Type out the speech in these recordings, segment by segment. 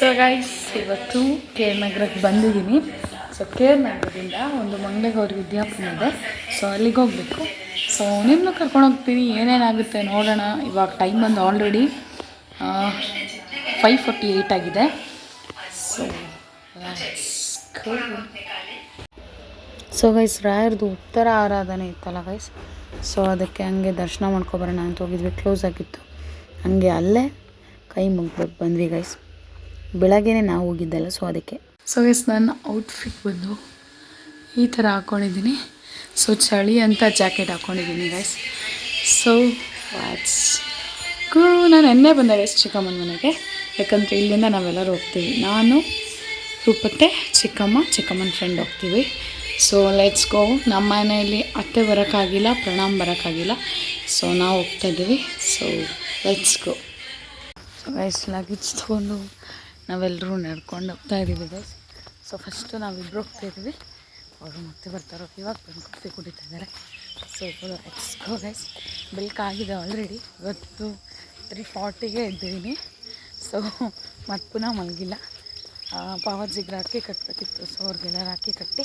So guys ಇವತ್ತು K R ನಗರಕ್ಕೆ ಬಂದಿದ್ದೀನಿ. ಸೊ ಕೆ ಆರ್ ನಗರದಿಂದ ಒಂದು ಮಂಗಳಗೌರಿ ವಿದ್ಯಾಪನ ಇದೆ. ಸೊ ಅಲ್ಲಿಗೆ ಹೋಗಬೇಕು. ಸೊ ನಿಮ್ಮನ್ನು ಕರ್ಕೊಂಡು ಹೋಗ್ತೀನಿ. ಏನೇನಾಗುತ್ತೆ ನೋಡೋಣ. ಇವಾಗ ಟೈಮ್ ಬಂದು ಆಲ್ರೆಡಿ ಫೈವ್ ಫೋರ್ಟಿ ಏಯ್ಟ್ ಆಗಿದೆ. ಸೊ ಸೊ ಗೈಸ್ ರಾಯರ್ದು ಉತ್ತರ ಆರಾಧನೆ ಇತ್ತಲ್ಲ ಗೈಸ್ ಸೊ ಅದಕ್ಕೆ ಹಂಗೆ ದರ್ಶನ ಮಾಡ್ಕೊಬರೋಣ ಅಂತ ಹೋಗಿದ್ವಿ. ಕ್ಲೋಸ್ ಆಗಿತ್ತು. ಹಂಗೆ ಅಲ್ಲೇ ಕೈ ಮುಗ್ಬೇಕು ಬಂದ್ವಿ ಗೈಸ್ ಬೆಳಗ್ಗೆನೇ ನಾವು ಹೋಗಿದ್ದಲ್ಲ ಸೊ ಅದಕ್ಕೆ. ಸೊ ಎಸ್ ನನ್ನ ಔಟ್ಫಿಟ್ ಬಂದು ಈ ಥರ ಹಾಕ್ಕೊಂಡಿದ್ದೀನಿ ಸೊ ಚಳಿ ಅಂತ ಜಾಕೆಟ್ ಹಾಕ್ಕೊಂಡಿದ್ದೀನಿ ಗೈಸ್ ಸೊ ವಾಟ್ಸ್ ಕೂ ನಾನು ಎನ್ನೆ ಬಂದೆ ಗೈಸ್ ಚಿಕ್ಕಮ್ಮನ ಮನೆಗೆ. ಯಾಕಂದರೆ ಇಲ್ಲಿಂದ ನಾವೆಲ್ಲರೂ ಹೋಗ್ತೀವಿ. ನಾನು, ರೂಪತ್ತೆ, ಚಿಕ್ಕಮ್ಮ, ಚಿಕ್ಕಮ್ಮನ ಫ್ರೆಂಡ್ ಹೋಗ್ತೀವಿ. ಸೊ ಲೆಟ್ಸ್ ಗೋ ನಮ್ಮ ಮನೆಯಲ್ಲಿ ಅತ್ತೆ ಬರೋಕ್ಕಾಗಿಲ್ಲ, ಪ್ರಣಾಮ್ ಬರೋಕ್ಕಾಗಿಲ್ಲ. ಸೊ ನಾವು ಹೋಗ್ತಾ ಇದ್ದೀವಿ. So let's go so guys luggage ತೊಗೊಂಡು ನಾವೆಲ್ಲರೂ ನಡ್ಕೊಂಡು ಹೋಗ್ತಾ ಇದ್ದೀವಿ ಗೈಸ್ ಸೊ ಫಸ್ಟು ನಾವಿಬ್ಬರು ಹೋಗ್ತಾ ಇದ್ದೀವಿ ಅವರು ಮತ್ತೆ ಬರ್ತಾರೋ. ಇವಾಗ ಬಂದು ಕಾಫಿ ಕುಡಿತಾ ಇದ್ದಾರೆ. ಸೊ ಗೋ ಗೈಸ್ ಬೆಳಕಾಗಿದೆ ಆಲ್ರೆಡಿ ಇವತ್ತು ತ್ರೀ ಫಾರ್ಟಿಗೆ ಇದ್ದೀನಿ ಸೊ ಮತ್ತೆ ಪುನಃ ಮಲಗಿಲ್ಲ. ಪಾವಜಿಗೆ ರಾಖಿ ಕಟ್ಟಬೇಕಿತ್ತು ಸೊ ಅವ್ರಿಗೆಲ್ಲ ರಾಕಿ ಕಟ್ಟಿ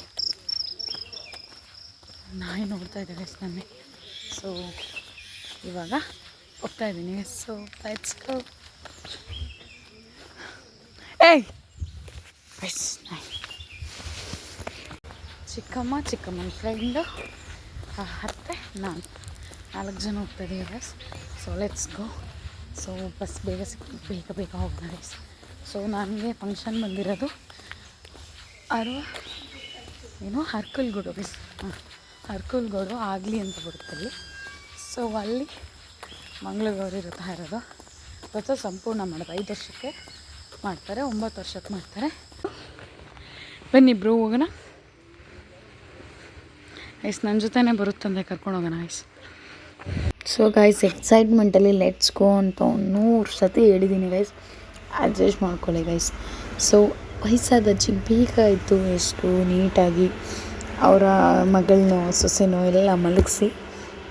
ನಾಯಿ ನೋಡ್ತಾ ಇದ್ದೆ ಗೈಸ್ ನನ್ನೇ. ಸೊ ಇವಾಗ ಹೋಗ್ತಾ ಇದ್ದೀನಿ ಸೊ ಎಕ್ಸ್ಕೋ ಏಯ್ ಚಿಕ್ಕಮ್ಮ ಚಿಕ್ಕಮ್ಮನ ಫ್ರೆಂಡು ಅತ್ತೆ, ನಾನು ನಾಲ್ಕು ಜನ ಹೋಗ್ತಾ ಇದ್ದೀವಿ guys so let's go so bus ಬೇಗ ಸಿಕ್, ಬೇಗ ಬೇಗ ಹೋಗೋಣ ಗೈಸ್ ಸೊ ನನಗೆ ಫಂಕ್ಷನ್ ಬಂದಿರೋದು ಅರುವ, ಏನು ಹರ್ಕಲ್ಗೂಡು ಗೈಸ್ ಹಾಂ, ಹರ್ಕಲ್ಗೂಡು ಆಗಲಿ ಅಂತ ಬರುತ್ತಲ್ಲಿ ಸೊ ಅಲ್ಲಿ ಮಂಗಳಗೌರಿ ರಥ ಇರೋದು. ರಥ ಸಂಪೂರ್ಣ ಮಾಡೋದು ಐದು ವರ್ಷಕ್ಕೆ. ಮಾಡ್ತಾರೆ, ಒಂಬತ್ತು ವರ್ಷಕ್ಕೆ ಮಾಡ್ತಾರೆ. ಬನ್ನಿ ಇಬ್ಬರು ಹೋಗೋಣ. ಐಸ್ ನನ್ನ ಜೊತೆನೇ ಬರುತ್ತಂದೆ ಕರ್ಕೊಂಡು ಹೋಗೋಣ ಐಸ್ ಸೊ ಗೈಸ್ ಎಕ್ಸೈಟ್ಮೆಂಟಲ್ಲಿ ಲೆಟ್ಸ್ ಗೋ ಅಂತ ನೂರು ಸತಿ ಹೇಳಿದ್ದೀನಿ ಗೈಸ್ ಅಡ್ಜಸ್ಟ್ ಮಾಡ್ಕೊಳ್ಳಿ ಗೈಸ್ ಸೊ ವಯಸ್ಸಾದ ಅಜ್ಜಿ ಬೇಗ ಎಷ್ಟು ನೀಟಾಗಿ ಅವರ ಮಗಳನ್ನೋ ಸೊಸೆನೋ ಎಲ್ಲ ಮಲಗಿಸಿ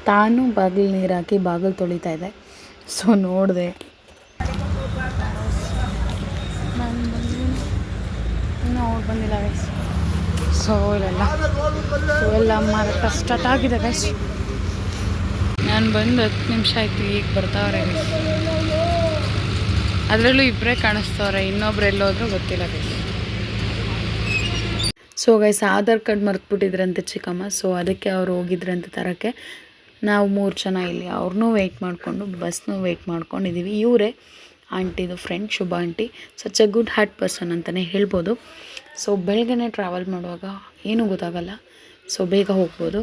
ತಾನು ಬಾಗಿಲು ನೀರು ಹಾಕಿ ಬಾಗಿಲು ತೊಳಿತಾ ಇದೆ ಸೊ ನೋಡಿದೆ ನಾನು ಬಂದಿದ್ದೀನಿ ಬಂದಿಲ್ಲ ಗೈಸ್ ಸೊ ಇಲ್ಲೆಲ್ಲ. ಸೊ ಎಲ್ಲ ಮಾರಾಟ ಸ್ಟಾರ್ಟ್ ಆಗಿದೆ ಗೈಸ್ ನಾನು ಬಂದು ಹತ್ತು ನಿಮಿಷ ಆಯಿತು, ಈಗ ಬರ್ತಾವ್ರೆ ಗೈಸ್ ಅದರಲ್ಲೂ ಇಬ್ಬರೇ ಕಾಣಿಸ್ತವ್ರೆ, ಇನ್ನೊಬ್ರು ಎಲ್ಲೋದ್ರೂ ಗೊತ್ತಿಲ್ಲ guys so guys Aadhaar card ಮರ್ತುಬಿಟ್ಟಿದ್ರಂತೆ ಚಿಕ್ಕಮ್ಮ. ಸೊ ಅದಕ್ಕೆ ಅವ್ರು ಹೋಗಿದ್ರಂತೆ ತರೋಕ್ಕೆ. ನಾವು ಮೂರು ಜನ ಇಲ್ಲಿ ಅವ್ರನ್ನೂ ವೆಯ್ಟ್ ಮಾಡಿಕೊಂಡು, ಬಸ್ನೂ ವೆಯ್ಟ್ ಮಾಡ್ಕೊಂಡಿದ್ದೀವಿ ಇವರೇ, ಆಂಟಿದು friend Shubha aunty. Such a good heart person ಅಂತಲೇ ಹೇಳ್ಬೋದು. ಸೊ ಬೆಳಗ್ಗೆನೇ ಟ್ರಾವೆಲ್ ಮಾಡುವಾಗ ಏನೂ ಗೊತ್ತಾಗಲ್ಲ. ಸೊ ಬೇಗ ಹೋಗ್ಬೋದು.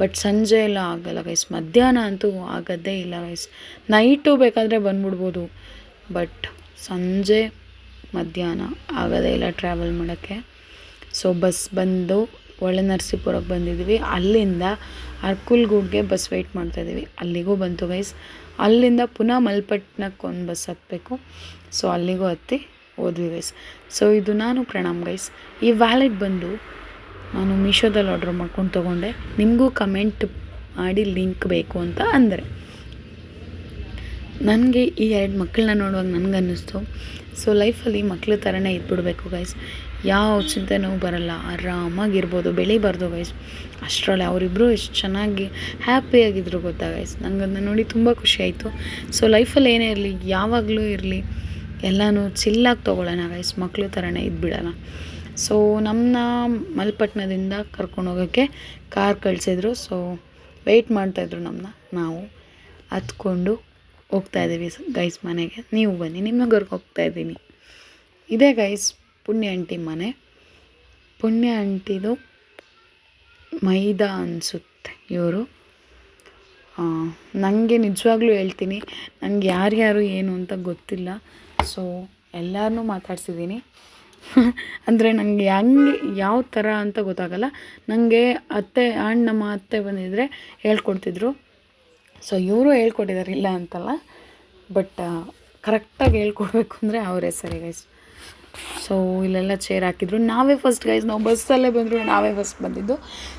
ಬಟ್ ಸಂಜೆ ಎಲ್ಲ ಆಗಲ್ಲ ಗೈಸ್ ಮಧ್ಯಾಹ್ನ ಅಂತೂ ಆಗೋದೇ ಇಲ್ಲ ಗೈಸ್ ನೈಟು ಬೇಕಾದರೆ ಬಂದ್ಬಿಡ್ಬೋದು. ಬಟ್ ಸಂಜೆ ಮಧ್ಯಾಹ್ನ ಆಗೋದೇ ಇಲ್ಲ ಟ್ರಾವೆಲ್ ಮಾಡೋಕ್ಕೆ. ಸೊ ಬಸ್ ಬಂದು ಒಳ್ಳೆ ನರಸೀಪುರಕ್ಕೆ ಬಂದಿದ್ದೀವಿ. ಅಲ್ಲಿಂದ ಅರ್ಕುಲ್ಗೂಡ್ಗೆ ಬಸ್ ವೆಯ್ಟ್ ಮಾಡ್ತಾಯಿದ್ದೀವಿ ಅಲ್ಲಿಗೂ ಬಂತು ಗೈಸ್ ಅಲ್ಲಿಂದ ಪುನಃ ಮಲ್ಪಟ್ನಕ್ಕೆ ಒಂದು ಬಸ್ ಹತ್ತಬೇಕು. ಸೊ ಅಲ್ಲಿಗೂ ಹತ್ತಿ ಹೋದ್ವಿ ಗೈಸ್ ಸೊ ಇದು ನಾನು ಪ್ರಣಾಮ್ ಗೈಸ್ ಈ ವ್ಯಾಲೆಟ್ ಬಂದು ನಾನು ಮೀಶೋದಲ್ಲಿ ಆರ್ಡ್ರ್ ಮಾಡ್ಕೊಂಡು ತೊಗೊಂಡೆ. ನಿಮಗೂ ಕಮೆಂಟ್ ಮಾಡಿ ಲಿಂಕ್ ಬೇಕು ಅಂತ ಅಂದರೆ. ನನಗೆ ಈ ಎರಡು ಮಕ್ಕಳನ್ನ ನೋಡುವಾಗ ನನಗೆ ಅನ್ನಿಸ್ತು ಸೊ ಲೈಫಲ್ಲಿ ಮಕ್ಕಳ ಥರನೇ ಇದ್ಬಿಡ್ಬೇಕು ಗೈಸ್ ಯಾವ ಚಿಂತೆನೂ ಬರಲ್ಲ. ಆರಾಮಾಗಿರ್ಬೋದು. ಬೆಳಿಬಾರ್ದು ಗೈಸ್ ಅಷ್ಟರಲ್ಲಿ ಅವರಿಬ್ಬರು ಎಷ್ಟು ಚೆನ್ನಾಗಿ ಹ್ಯಾಪಿಯಾಗಿದ್ರು ಗೊತ್ತಾ ಗೈಸ್ ನಂಗೆ ಅದನ್ನ ನೋಡಿ ತುಂಬ ಖುಷಿ ಆಯಿತು. ಸೊ ಲೈಫಲ್ಲಿ ಏನೇ ಇರಲಿ, ಯಾವಾಗಲೂ ಇರಲಿ. ಎಲ್ಲನೂ ಚಿಲ್ಲಾಗಿ ತೊಗೊಳ್ಳೋಣ ಗೈಸ್ ಮಕ್ಕಳು ಥರನೇ ಇದ್ಬಿಡೋಣ ಸೊ ನಮ್ಮನ್ನ ಮಲ್ಪಟ್ನದಿಂದ ಕರ್ಕೊಂಡು ಹೋಗೋಕ್ಕೆ ಕಾರ್ ಕಳಿಸಿದ್ರು. ಸೊ ವೆಯ್ಟ್ ಮಾಡ್ತಾಯಿದ್ರು ನಮ್ಮನ್ನ ನಾವು ಹತ್ಕೊಂಡು ಹೋಗ್ತಾ ಇದ್ದೀವಿ ಗೈಸ್ ಮನೆಗೆ. ನೀವು ಬನ್ನಿ ನಿಮಗರ್ಗೆ ಹೋಗ್ತಾ ಇದ್ದೀನಿ. ಇದೇ ಗೈಸ್ ಪುಣ್ಯ ಆಂಟಿ ಮನೆ. ಪುಣ್ಯ ಅಂಟಿದು ಮೈದಾ ಅನಿಸುತ್ತೆ ಇವರು. ನನಗೆ ನಿಜವಾಗ್ಲೂ ಹೇಳ್ತೀನಿ ನನಗೆ ಯಾರ್ಯಾರು ಏನು ಅಂತ ಗೊತ್ತಿಲ್ಲ. ಸೊ ಎಲ್ಲರನ್ನೂ ಮಾತಾಡ್ಸಿದ್ದೀನಿ. ಅಂದರೆ ನನಗೆ ಹೆಂಗೆ, ಯಾವ ಥರ ಅಂತ ಗೊತ್ತಾಗಲ್ಲ. ನನಗೆ ಅತ್ತೆ ಆ್ಯಂಡ್ ನಮ್ಮ ಅತ್ತೆ ಬಂದಿದ್ದರೆ ಹೇಳ್ಕೊಡ್ತಿದ್ರು. ಸೊ ಇವರು ಹೇಳ್ಕೊಟ್ಟಿದ್ದಾರೆ ಇಲ್ಲ ಅಂತಲ್ಲ ಬಟ್ ಕರೆಕ್ಟಾಗಿ ಹೇಳ್ಕೊಡ್ಬೇಕು ಅಂದರೆ ಅವರೇ ಸರಿ ಗೈಸ್ ಸೊ ಇಲ್ಲೆಲ್ಲ ಚೇರ್ ಹಾಕಿದ್ರು. ನಾವೇ ಫಸ್ಟ್ ಗೈಸ್ ನಾವು ಬಸ್ಸಲ್ಲೇ ಬಂದರು, ನಾವೇ ಫಸ್ಟ್ ಬಂದಿದ್ದು.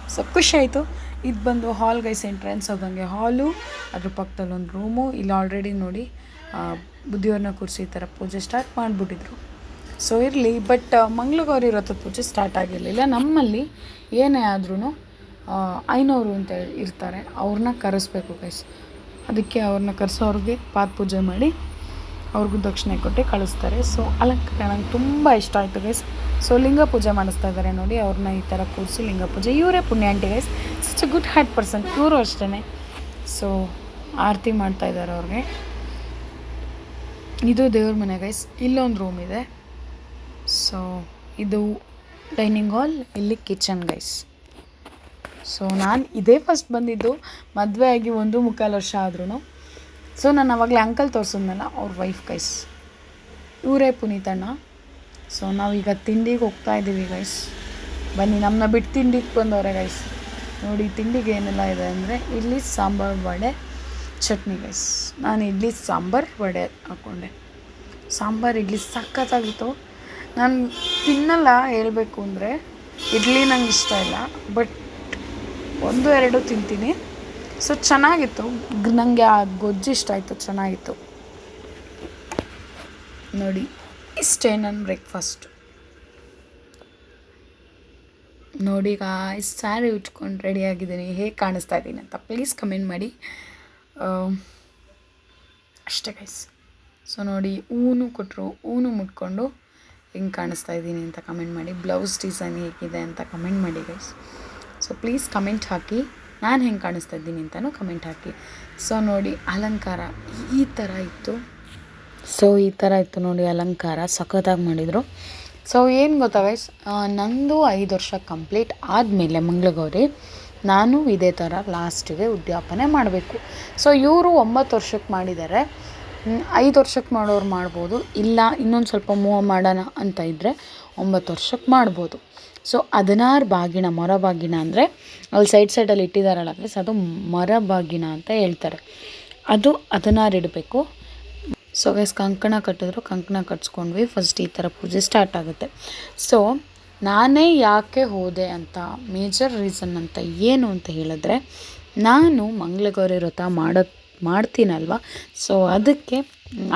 ಸೊ ಖುಷಿ ಆಯಿತು. ಇದು ಬಂದು ಹಾಲ್ ಗೈಸ್ ಎಂಟ್ರೆನ್ಸ್ ಹೋಗಂಗೆ ಹಾಲು ಅದ್ರ ಪಕ್ಕದಲ್ಲಿ ಒಂದು ರೂಮು ಇಲ್ಲಿ ಆಲ್ರೆಡಿ ನೋಡಿ ಬುದ್ಧಿಯವ್ರನ್ನ ಕೂರಿಸಿ ಈ ಥರ ಪೂಜೆ ಸ್ಟಾರ್ಟ್ ಮಾಡಿಬಿಟ್ಟಿದ್ರು. ಸೊ ಇರಲಿ ಬಟ್ ಮಂಗಳಗೌರಿ ವ್ರತದ ಪೂಜೆ ಸ್ಟಾರ್ಟ್ ಆಗಿರಲಿಲ್ಲ ನಮ್ಮಲ್ಲಿ ಏನೇ ಆದ್ರೂ ಐನೂರು ಅಂತ ಇರ್ತಾರೆ. ಅವ್ರನ್ನ ಕರೆಸ್ಬೇಕು ಗೈಸ್ ಅದಕ್ಕೆ ಅವ್ರನ್ನ ಕರೆಸೋರಿಗೆ ಪಾತ್ ಪೂಜೆ ಮಾಡಿ ಅವ್ರಿಗೂ ದಕ್ಷಿಣೆ ಕೊಟ್ಟು ಕಳಿಸ್ತಾರೆ. ಸೊ ಅಲಂಕಾರ ನಂಗೆ ತುಂಬ ಇಷ್ಟ ಆಯಿತು ಗೈಸ್ ಸೊ ಲಿಂಗ ಪೂಜೆ ಮಾಡಿಸ್ತಾ ಇದ್ದಾರೆ ನೋಡಿ, ಅವ್ರನ್ನ ಈ ಥರ ಕೂರಿಸಿ ಲಿಂಗ ಪೂಜೆ. ಇವರೇ ಪುಣ್ಯಾಂಟಿ guys such a good heart person ಇವರು ಅಷ್ಟೇ ಸೊ ಆರತಿ ಮಾಡ್ತಾ ಇದ್ದಾರೆ ಅವ್ರಿಗೆ. ಇದು ದೇವ್ರ ಮನೆ ಗೈಸ್ ಇಲ್ಲೊಂದು ರೂಮ್ ಇದೆ. ಸೊ ಇದು ಡೈನಿಂಗ್ ಹಾಲ್ ಇಲ್ಲಿ ಕಿಚನ್ ಗೈಸ್ ಸೊ ನಾನು ಇದೇ ಫಸ್ಟ್ ಬಂದಿದ್ದು, ಮದುವೆ ಆಗಿ ಒಂದು ಮುಕ್ಕಾಲು ವರ್ಷ ಆದ್ರೂ ಸೊ ನಾನು ಅವಾಗಲೇ ಅಂಕಲ್ ತೋರಿಸಿದ್ನಲ್ಲ, ಅವ್ರ ವೈಫ್ ಗೈಸ್ ಇವರೇ ಪುನೀತಣ್ಣ ಸೊ ನಾವೀಗ ತಿಂಡಿಗೆ ಹೋಗ್ತಾ ಇದ್ದೀವಿ ಗೈಸ್ ಬನ್ನಿ ನಮ್ಮನ್ನ ಬಿಟ್ಟು ತಿಂಡಿಗೆ ಬಂದವ್ರೆ ಗೈಸ್ ನೋಡಿ, ತಿಂಡಿಗೆ ಏನೆಲ್ಲ ಇದೆ ಅಂದರೆ, ಇಲ್ಲಿ ಸಾಂಬಾರು, ವಡೆ ಚಟ್ನಿ ಗೈಸ್ ನಾನು ಇಡ್ಲಿ ಸಾಂಬಾರು ವಡೆ ಹಾಕ್ಕೊಂಡೆ ಸಾಂಬಾರು, ಇಡ್ಲಿ ಸಖತ್ತಾಗಿತ್ತು. ನಾನು ತಿನ್ನಲ್ಲ ಹೇಳಬೇಕು ಅಂದರೆ ಇಡ್ಲಿ ನಂಗೆ ಇಷ್ಟ ಇಲ್ಲ ಬಟ್ ಒಂದು, ಎರಡು ತಿಂತೀನಿ. ಸೊ ಚೆನ್ನಾಗಿತ್ತು. ನನಗೆ ಆ ಗೊಜ್ಜು ಇಷ್ಟ ಆಯಿತು, ಚೆನ್ನಾಗಿತ್ತು. ನೋಡಿ, ಇಷ್ಟೇ ನನ್ನ ಬ್ರೇಕ್ಫಾಸ್ಟ್ ನೋಡಿ ಈಗ ಸ್ಯಾರಿ ಉಟ್ಕೊಂಡು ರೆಡಿ ಆಗಿದ್ದೀನಿ. ಹೇಗೆ ಕಾಣಿಸ್ತಾ ಇದ್ದೀನಿ ಅಂತ ಪ್ಲೀಸ್ ಕಮೆಂಟ್ ಮಾಡಿ. ಅಷ್ಟೇ ಗೈಸ್ ಸೊ ನೋಡಿ, ಹೂನು ಕೊಟ್ಟರು ಹೂನು ಮುಟ್ಕೊಂಡು ಹೆಂಗೆ ಕಾಣಿಸ್ತಾ ಇದ್ದೀನಿ ಅಂತ ಕಮೆಂಟ್ ಮಾಡಿ. ಬ್ಲೌಸ್ ಡಿಸೈನ್ ಹೇಗಿದೆ ಅಂತ ಕಮೆಂಟ್ ಮಾಡಿ ಗೈಸ್ ಸೊ ಪ್ಲೀಸ್ ಕಮೆಂಟ್ ಹಾಕಿ. ನಾನು ಹೆಂಗೆ ಕಾಣಿಸ್ತಾ ಇದ್ದೀನಿ ಅಂತಲೂ ಕಮೆಂಟ್ ಹಾಕಿ. ಸೊ ನೋಡಿ, ಅಲಂಕಾರ ಈ ಥರ ಇತ್ತು. ಸೊ ಈ ಥರ ಇತ್ತು ನೋಡಿ, ಅಲಂಕಾರ ಸಖತ್ತಾಗಿ ಮಾಡಿದರು. ಸೊ ಏನು ಗೊತ್ತಾ ಗೈಸ್ ನಂದು ಐದು ವರ್ಷ ಕಂಪ್ಲೀಟ್ ಆದಮೇಲೆ ಮಂಗಳಗೌರಿ ನಾನು ಇದೇ ಥರ ಲಾಸ್ಟಿಗೆ ಉದ್ಯಾಪನೆ ಮಾಡಬೇಕು. ಸೊ ಇವರು ಒಂಬತ್ತು ವರ್ಷಕ್ಕೆ ಮಾಡಿದ್ದಾರೆ. ಐದು ವರ್ಷಕ್ಕೆ ಮಾಡೋರು ಮಾಡ್ಬೋದು. ಇಲ್ಲ, ಇನ್ನೊಂದು ಸ್ವಲ್ಪ ಮೂವ್ ಮಾಡೋಣ ಅಂತ ಇದ್ದರೆ ಒಂಬತ್ತು ವರ್ಷಕ್ಕೆ ಮಾಡ್ಬೋದು. ಸೊ ಹದಿನಾರು ಬಾಗಿನ, ಮೊರ ಬಾಗಿನ ಅಂದರೆ ಅಲ್ಲಿ ಸೈಡ್ ಸೈಡಲ್ಲಿ ಇಟ್ಟಿದ್ದಾರಲ್ಲ ಸೊ ಅದು ಮರ ಬಾಗಿನ ಅಂತ ಹೇಳ್ತಾರೆ. ಅದು ಹದಿನಾರು ಇಡಬೇಕು. ಸೊ ಗೈಸ್ ಕಂಕಣ ಕಟ್ಟಿದ್ರು, ಕಂಕಣ ಕಟ್ಸ್ಕೊಂಡ್ವಿ. ಫಸ್ಟ್ ಈ ಥರ ಪೂಜೆ ಸ್ಟಾರ್ಟ್ ಆಗುತ್ತೆ. ಸೊ ನಾನೇ ಯಾಕೆ ಹೋದೆ ಅಂತ ಮೇಜರ್ ರೀಸನ್ ಅಂತ ಏನು ಅಂತ ಹೇಳಿದ್ರೆ, ನಾನು ಮಂಗಳಗೌರಿ ವ್ರತ ಮಾಡೋ, ಮಾಡ್ತೀನಲ್ವ? ಸೊ ಅದಕ್ಕೆ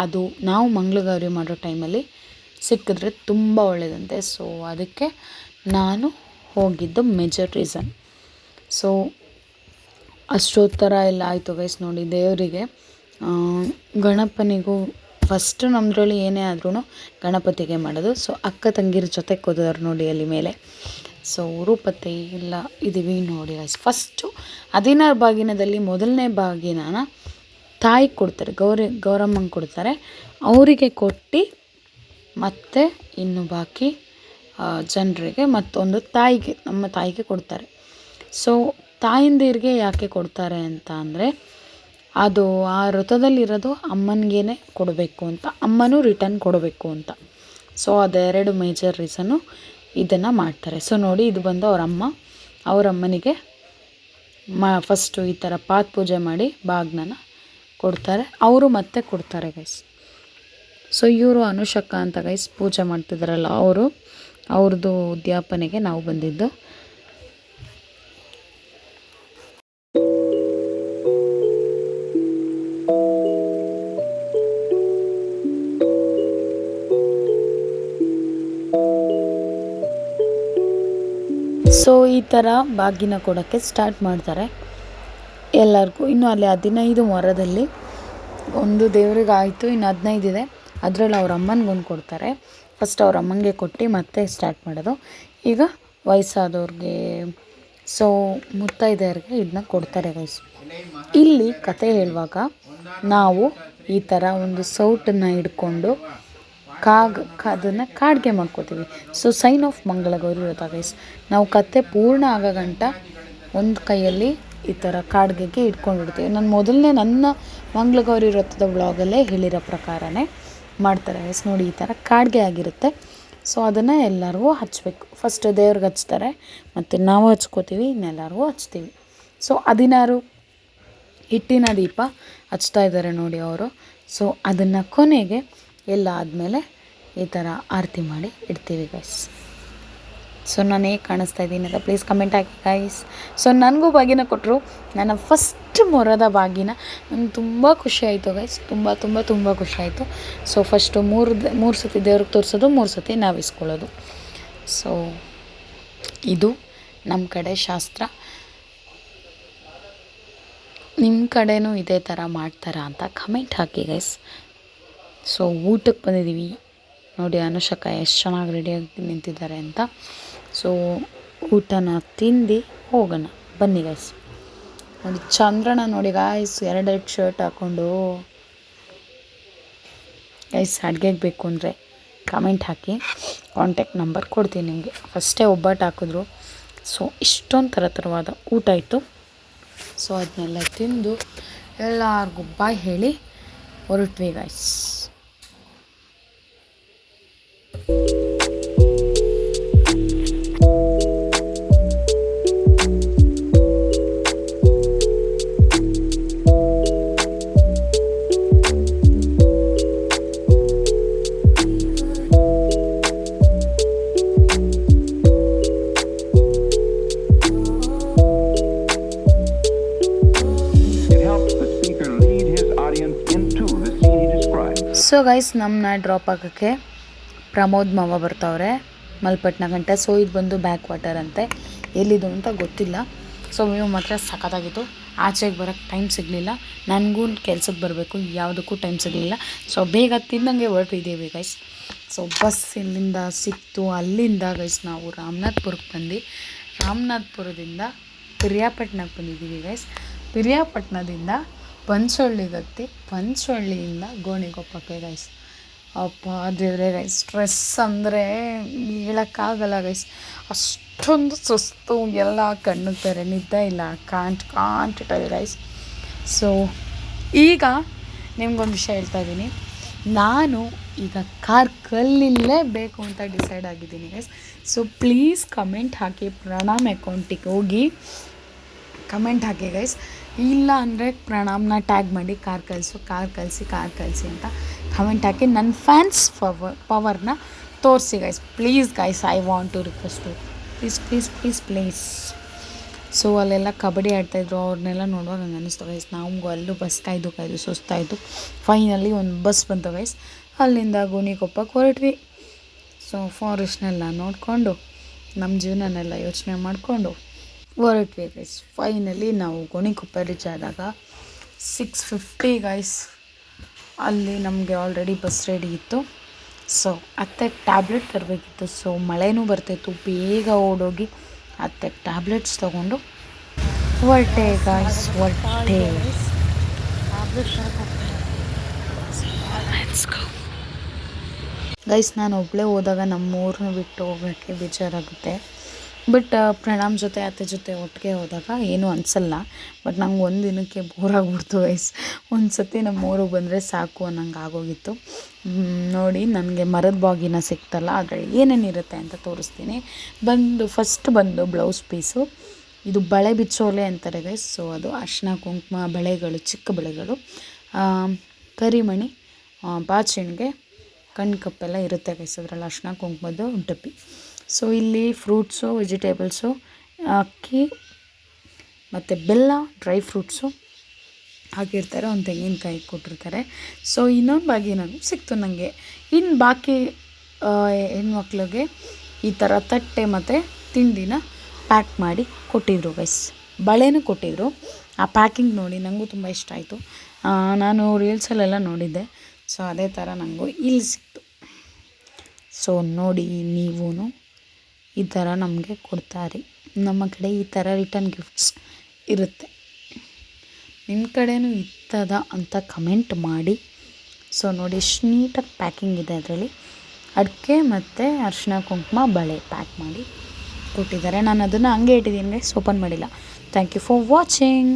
ಅದು ನಾವು ಮಂಗಳಗೌರಿ ಮಾಡೋ ಟೈಮಲ್ಲಿ ಸಿಕ್ಕಿದ್ರೆ ತುಂಬ ಒಳ್ಳೆಯದಂತೆ ಸೊ ಅದಕ್ಕೆ ನಾನು ಹೋಗಿದ್ದು ಮೇಜರ್ ರೀಸನ್. ಸೊ ಅಷ್ಟೋತ್ತರ ಎಲ್ಲ ಆಯಿತು ಗೈಸ್ ನೋಡಿ, ದೇವರಿಗೆ ಗಣಪನಿಗೂ ಫಸ್ಟು ನಮ್ಮದ್ರಲ್ಲಿ ಏನೇ ಆದ್ರೂ ಗಣಪತಿಗೆ ಮಾಡೋದು. ಸೊ ಅಕ್ಕ ತಂಗಿರ ಜೊತೆ ಕೂತಿದ್ದಾರೆ ನೋಡಿ ಅಲ್ಲಿ ಮೇಲೆ. ಸೊ ರೂಪತೆ ಎಲ್ಲ ಇದ್ದೀವಿ ನೋಡಿ ಫಸ್ಟು ಹದಿನಾರು ಬಾಗಿನದಲ್ಲಿ ಮೊದಲನೇ ಬಾಗಿನನ ತಾಯಿ ಕೊಡ್ತಾರೆ, ಗೌರಿ, ಗೌರಮ್ಮಂಗೆ ಕೊಡ್ತಾರೆ. ಅವರಿಗೆ ಕೊಟ್ಟು ಮತ್ತೆ ಇನ್ನು ಬಾಕಿ ಜನರಿಗೆ ಮತ್ತೊಂದು ತಾಯಿಗೆ, ನಮ್ಮ ತಾಯಿಗೆ ಕೊಡ್ತಾರೆ. ಸೊ ತಾಯಂದಿರಿಗೆ ಯಾಕೆ ಕೊಡ್ತಾರೆ ಅಂತ ಅಂದರೆ ಅದು ಆ ವ್ರತದಲ್ಲಿರೋದು ಅಮ್ಮನಿಗೇನೆ ಕೊಡಬೇಕು ಅಂತ. ಅಮ್ಮನೂ ರಿಟರ್ನ್ ಕೊಡಬೇಕು ಅಂತ. ಸೊ ಅದೆರಡು ಮೇಜರ್ ರೀಸನ್ನು ಇದನ್ನು ಮಾಡ್ತಾರೆ. ಸೊ ನೋಡಿ ಇದು ಬಂದು ಅವ್ರ ಅಮ್ಮ ಅವ್ರ ಅಮ್ಮನಿಗೆ ಮಾ ಫಸ್ಟು ಈ ಥರ ಪಾತ್ ಪೂಜೆ ಮಾಡಿ ಬಾಗ್ನನ ಕೊಡ್ತಾರೆ. ಅವರು ಮತ್ತೆ ಕೊಡ್ತಾರೆ ಗೈಸ್ ಸೊ ಇವರು ಅನುಷಕ್ಕ ಅಂತ ಗೈಸ್ ಪೂಜೆ ಮಾಡ್ತಿದ್ದಾರಲ್ಲ ಅವರು ಅವ್ರದ್ದು ಉದ್ಯಾಪನೆಗೆ ನಾವು ಬಂದಿದ್ದು. ಸೊ ಈ ಥರ ಬಾಗಿನ ಕೊಡೋಕ್ಕೆ ಸ್ಟಾರ್ಟ್ ಮಾಡ್ತಾರೆ. ಎಲ್ಲರಿಗೂ ಇನ್ನು ಅಲ್ಲಿ ಹದಿನೈದು ಮರದಲ್ಲಿ ಒಂದು ದೇವ್ರಿಗೆ ಆಯಿತು, ಇನ್ನು ಹದಿನೈದು ಇದೆ. ಅದರಲ್ಲಿ ಅವ್ರ ಅಮ್ಮನಿಗೊಂದು ಕೊಡ್ತಾರೆ. ಫಸ್ಟ್ ಅವ್ರ ಅಮ್ಮನಿಗೆ ಕೊಟ್ಟು ಮತ್ತೆ ಸ್ಟಾರ್ಟ್ ಮಾಡೋದು. ಈಗ ವಯಸ್ಸಾದವ್ರಿಗೆ ಸೊ ಮುತ್ತೈದೆಯರಿಗೆ ಇದನ್ನ ಕೊಡ್ತಾರೆ ಗೈಸ್ ಇಲ್ಲಿ ಕತೆ ಹೇಳುವಾಗ ನಾವು ಈ ಥರ ಒಂದು ಸೌಟನ್ನು ಹಿಡ್ಕೊಂಡು ಕಾಗ್ ಅದನ್ನು ಕಾಡ್ಗೆ ಮಾಡ್ಕೋತೀವಿ. ಸೊ ಸೈನ್ ಆಫ್ ಮಂಗಳಗೌರಿ ವ್ರತ ಗೈಸ್ ನಾವು ಕತೆ ಪೂರ್ಣ ಆಗೋ ಗಂಟ ಒಂದು ಕೈಯಲ್ಲಿ ಈ ಥರ ಕಾಡ್ಗೆಗೆ ಇಟ್ಕೊಂಡ್ಬಿಡ್ತೀವಿ ನಾನು ಮೊದಲನೇ ನನ್ನ ಮಂಗಳಗೌರಿ ವ್ರತದ ವ್ಲಾಗಲ್ಲೇ ಹೇಳಿರೋ ಪ್ರಕಾರನೇ ಮಾಡ್ತಾರೆ ಗೈಸ್ ನೋಡಿ, ಈ ಥರ ಕಾಡ್ಗೆ ಆಗಿರುತ್ತೆ. ಸೊ ಅದನ್ನು ಎಲ್ಲರಿಗೂ ಹಚ್ಚಬೇಕು ಫಸ್ಟ್ ದೇವ್ರಿಗೆ ಹಚ್ತಾರೆ, ಮತ್ತು ನಾವು ಹಚ್ಕೋತೀವಿ, ಇನ್ನೆಲ್ಲರಿಗೂ ಹಚ್ತೀವಿ. ಸೊ ಹದಿನಾರು ಹಿಟ್ಟಿನ ದೀಪ ಹಚ್ತಾ ಇದ್ದಾರೆ ನೋಡಿ ಅವರು. ಸೊ ಅದನ್ನು ಕೊನೆಗೆ ಎಲ್ಲ ಆದಮೇಲೆ ಈ ಥರ ಆರತಿ ಮಾಡಿ ಇಡ್ತೀವಿ ಗೈಸ್ ಸೊ ನಾನು ಹೇಗೆ ಕಾಣಿಸ್ತಾ ಇದ್ದೀನಿ ಅಂತ ಪ್ಲೀಸ್ ಕಮೆಂಟ್ ಹಾಕಿ ಗೈಸ್ ಸೊ ನನಗೂ ಬಾಗಿನ ಕೊಟ್ಟರು ನನ್ನ ಫಸ್ಟ್ ಮೊರದ ಬಾಗಿನ. ನಂಗೆ ತುಂಬ ಖುಷಿ ಆಯಿತು ಗೈಸ್ ತುಂಬ ತುಂಬ ತುಂಬ ಖುಷಿ ಆಯಿತು. ಸೊ ಫಸ್ಟು ಮೂರು ಮೂರು ಸತಿ ದೇವ್ರಿಗೆ ತೋರಿಸೋದು, ಮೂರು ಸತಿ ನಾವು ಇಸ್ಕೊಳ್ಳೋದು. ಸೊ ಇದು ನಮ್ಮ ಕಡೆ ಶಾಸ್ತ್ರ. ನಿಮ್ಮ ಕಡೆನೂ ಇದೇ ಥರ ಮಾಡ್ತಾರಾ ಅಂತ ಕಮೆಂಟ್ ಹಾಕಿ ಗೈಸ್ ಸೊ ಊಟಕ್ಕೆ ಬಂದಿದ್ದೀವಿ. ನೋಡಿ ಅನುಷಕ ಎಷ್ಟು ಚೆನ್ನಾಗಿ ರೆಡಿಯಾಗಿ ನಿಂತಿದ್ದಾರೆ ಅಂತ. ಸೊ ಊಟನ ತಿಂದು ಹೋಗೋಣ. ಬನ್ನಿ ಗಾಯ್ಸ್ ನೋಡಿ ಚಂದ್ರನ ನೋಡಿ ಗಾಯ್ಸ್ ಎರಡೆರಡು ಶರ್ಟ್ ಹಾಕ್ಕೊಂಡು ಗೈಸ್ ಅಡುಗೆಗೆ ಬೇಕು ಅಂದರೆ ಕಮೆಂಟ್ ಹಾಕಿ. ಕಾಂಟ್ಯಾಕ್ಟ್ ನಂಬರ್ ಕೊಡ್ತೀನಿ ನಿಮಗೆ. ಫಸ್ಟೇ ಒಬ್ಬಟ್ಟು ಹಾಕಿದ್ರು. ಸೊ ಇಷ್ಟೊಂದು ಥರ ಥರವಾದ ಊಟ ಇತ್ತು. ಸೊ ಅದನ್ನೆಲ್ಲ ತಿಂದು ಎಲ್ಲರಿಗೂ ಬಾಯ್ ಹೇಳಿ ಹೊರಟ್ವಿ ಗಾಯ್ಸ್ ಸೊ ಗೈಸ್ ನಮ್ಮನ್ನ ಡ್ರಾಪ್ ಆಗೋಕ್ಕೆ ಪ್ರಮೋದ್ ಮಾವ ಬರ್ತಾವ್ರೆ, ಮಲ್ಪಟ್ನ ಗಂಟೆ. ಸೊ ಇದು ಬಂದು ಬ್ಯಾಕ್ ವಾಟರ್ ಅಂತೆ. ಎಲ್ಲಿದು ಅಂತ ಗೊತ್ತಿಲ್ಲ. ಸೊ ವ್ಯೂ ಮಾತ್ರ ಸಖತ್ತಾಗಿತ್ತು. ಆಚೆಗೆ ಬರೋಕ್ಕೆ ಟೈಮ್ ಸಿಗಲಿಲ್ಲ. ನನಗೂ ಕೆಲ್ಸಕ್ಕೆ ಬರಬೇಕು, ಯಾವುದಕ್ಕೂ ಟೈಮ್ ಸಿಗಲಿಲ್ಲ. ಸೊ ಬೇಗ ತಿನ್ನಂಗೆ ಹೊರಟಿದ್ದೀವಿ ಗೈಸ್ ಸೊ ಬಸ್ ಇಲ್ಲಿಂದ ಸಿಕ್ತು. ಅಲ್ಲಿಂದ ಗೈಸ್ ನಾವು ರಾಮನಾಥ್ಪುರಕ್ಕೆ ಬಂದು ರಾಮನಾಥ್ಪುರದಿಂದ ಪಿರಿಯಾಪಟ್ಟಣಕ್ಕೆ ಬಂದಿದ್ದೀವಿ ಗೈಸ್ ಪಿರಿಯಾಪಟ್ಟಣದಿಂದ ಪಂಚವಳ್ಳಿಗತ್ತಿ ಪಂಚೊಳ್ಳಿಯಿಂದ ಗೋಣಿಗೊಪ್ಪಕ್ಕೆ ಗೈಸ್ ಅಪ್ಪ ದೇವ್ರೆ ಗೈಸ್ ಸ್ಟ್ರೆಸ್ ಅಂದರೆ ಹೇಳೋಕ್ಕಾಗಲ್ಲ ಗೈಸ್ ಅಷ್ಟೊಂದು ಸುಸ್ತು ಎಲ್ಲ ಕಣ್ಣಿಗೆ ಬೇರೆ ನಿದ್ದೆ ಇಲ್ಲ can't can't tell guys so ಈಗ ನಿಮ್ಗೊಂದು ವಿಷಯ ಹೇಳ್ತಾ ಇದ್ದೀನಿ. ನಾನು ಈಗ ಕಾರ್ ಕಲ್ಲಿಲ್ಲೇ ಬೇಕು ಅಂತ ಡಿಸೈಡ್ ಆಗಿದ್ದೀನಿ ಗೈಸ್ ಸೊ ಪ್ಲೀಸ್ ಕಮೆಂಟ್ ಹಾಕಿ, ಪ್ರಣಾಮ್ ಅಕೌಂಟಿಗೆ ಹೋಗಿ ಕಮೆಂಟ್ ಹಾಕಿ ಗೈಸ್ ಇಲ್ಲ ಅಂದರೆ ಪ್ರಣಾಮ್ನ ಟ್ಯಾಗ್ ಮಾಡಿ ಕಾರ್ ಕಳಿಸು ಕಾರ್ ಕಳಿಸಿ ಕಾರ್ ಕಳಿಸಿ ಅಂತ. ಕಮೆಂಟ್ ಹಾಕಿ ನನ್ನ ಫ್ಯಾನ್ಸ್ ಪವರ್ ಪವರ್ನ ತೋರಿಸಿ guys please guys I want to request please please please please so ಅಲ್ಲೆಲ್ಲ ಕಬಡ್ಡಿ ಆಡ್ತಾಯಿದ್ರು ಅವ್ರನ್ನೆಲ್ಲ ನೋಡುವಾಗ ನನಗೆ ಅನ್ನಿಸ್ತು ಗೈಸ್ ನಮಗೂ ಅಲ್ಲೂ ಬಸ್ ಕಾಯ್ದು ಕಾಯ್ದು ಸುಸ್ತಾಯಿತು ಫೈನಲಿ ಒಂದು ಬಸ್ ಬಂತು ಗೈಸ್ ಅಲ್ಲಿಂದ ಗೋಣಿಕೊಪ್ಪಕ್ಕೆ ಹೊರಟ್ವಿ. ಸೊ ಫಾರೆಸ್ಟ್ನೆಲ್ಲ ನೋಡಿಕೊಂಡು ನಮ್ಮ ಜೀವನನೆಲ್ಲ ಯೋಚನೆ ಮಾಡಿಕೊಂಡು ಹೊರಟ್ವಿ ಗೈಸ್ ಫೈನಲಿ ನಾವು ಗೋಣಿಕೊಪ್ಪ ರೀಚ್ ಆದಾಗ ಸಿಕ್ಸ್ ಫಿಫ್ಟಿ ಗೈಸ್ ಅಲ್ಲಿ ನಮಗೆ ಆಲ್ರೆಡಿ ಬಸ್ ರೆಡಿ ಇತ್ತು. ಸೊ ಅತ್ತೆ ಟ್ಯಾಬ್ಲೆಟ್ ತರಬೇಕಿತ್ತು. ಸೊ ಮಳೆನೂ ಬರ್ತಾಯಿತ್ತು ಬೇಗ ಓಡೋಗಿ ಅತ್ತೆ ಟ್ಯಾಬ್ಲೆಟ್ಸ್ ತೊಗೊಂಡು. ಹೊರಟೆ ಗಾಯ್ಸ್ ಹೊರಟೆ ಗೈಸ್ ನಾನು ಒಬ್ಬಳೇ ಹೋದಾಗ ನಮ್ಮ ಊರನ್ನ ಬಿಟ್ಟು ಹೋಗೋಕ್ಕೆ ಬೇಜಾರಾಗುತ್ತೆ. ಬಟ್ ಪ್ರಣಾಮ್ ಜೊತೆ, ಅತ್ತೆ ಜೊತೆ ಒಟ್ಟಿಗೆ ಹೋದಾಗ ಏನೂ ಅನಿಸಲ್ಲ. ಬಟ್ ನಂಗೆ ಒಂದು ದಿನಕ್ಕೆ ಬೋರ್ ಆಗ್ಬಿಡ್ತು ಗೈಸ್ ಒಂದು ಸತಿ ನಮ್ಮ ಊರಿಗೆ ಬಂದರೆ ಸಾಕು ಅನ್ನಂಗೆ ಆಗೋಗಿತ್ತು. ನೋಡಿ ನನಗೆ ಮರದ ಬಾಗಿನ ಸಿಕ್ತಲ್ಲ ಅದರಲ್ಲಿ ಏನೇನಿರುತ್ತೆ ಅಂತ ತೋರಿಸ್ತೀನಿ. ಬಂದು ಫಸ್ಟ್ ಬಂದು ಬ್ಲೌಸ್ ಪೀಸು ಇದು ಬಳೆ ಬಿಚ್ಚೋಲೆ ಅಂತಾರೆ ಗೈಸ್ ಸೊ ಅದು ಅರ್ಶಿನ ಕುಂಕುಮ, ಬಳೆಗಳು, ಚಿಕ್ಕ ಬಳೆಗಳು. ಕರಿಮಣಿ ಬಾಚಿಣಿಗೆ ಬಾಚಣಿಗೆ ಕಣ್ಣು ಕಪ್ಪೆಲ್ಲ ಇರುತ್ತೆ ಗೈಸ್ ಅದರಲ್ಲಿ ಅರ್ಶಿನ ಕುಂಕುಮದ್ದು ಡಬ್ಬಿ ಸೊ ಇಲ್ಲಿ ಫ್ರೂಟ್ಸು, ವೆಜಿಟೇಬಲ್ಸು, ಅಕ್ಕಿ ಮತ್ತು ಬೆಲ್ಲ, ಡ್ರೈ ಫ್ರೂಟ್ಸು ಹಾಕಿರ್ತಾರೆ, ಒಂದು ತೆಂಗಿನಕಾಯಿ ಕೊಟ್ಟಿರ್ತಾರೆ. ಸೊ ಇನ್ನೊಂದು ನನಗೆ ಸಿಕ್ತು ನನಗೆ ಇನ್ನು ಬಾಕಿ ಹೆಣ್ಮಕ್ಳಿಗೆ ಈ ಥರ ತಟ್ಟೆ ಮತ್ತು ತಿಂಡಿನ ಪ್ಯಾಕ್ ಮಾಡಿ ಕೊಟ್ಟಿದ್ರು ಗೈಸ್ ಬಳೆನೂ ಕೊಟ್ಟಿದ್ರು. ಆ ಪ್ಯಾಕಿಂಗ್ ನೋಡಿ ನನಗೂ ತುಂಬ ಇಷ್ಟ ಆಯಿತು. ನಾನು ರೀಲ್ಸಲ್ಲೆಲ್ಲ ನೋಡಿದ್ದೆ. ಸೊ ಅದೇ ಥರ ನನಗೂ ಇಲ್ಲಿ ಸಿಕ್ತು. ಸೊ ನೋಡಿ ನೀವೂ ಈ ಥರ ನಮಗೆ ಕೊಡ್ತಾರೆ. ನಮ್ಮ ಕಡೆ ಈ ಥರ ರಿಟರ್ನ್ ಗಿಫ್ಟ್ಸ್ ಇರುತ್ತೆ. ನಿಮ್ಮ ಕಡೆಯೂ ಇತ್ತದ ಅಂತ ಕಮೆಂಟ್ ಮಾಡಿ. ಸೊ ನೋಡಿ ಎಷ್ಟು ನೀಟಾಗಿ ಪ್ಯಾಕಿಂಗ್ ಇದೆ ಅದರಲ್ಲಿ. ಅಡಿಕೆ ಮತ್ತು ಅರಿಶಿನ ಕುಂಕುಮ, ಬಳೆ ಪ್ಯಾಕ್ ಮಾಡಿ ಕೊಟ್ಟಿದ್ದಾರೆ. ನಾನು ಅದನ್ನು ಹಂಗೆ ಇಟ್ಟಿದ್ದೀನಿ ಗೈಸ್ ಓಪನ್ ಮಾಡಿಲ್ಲ. Thank you for watching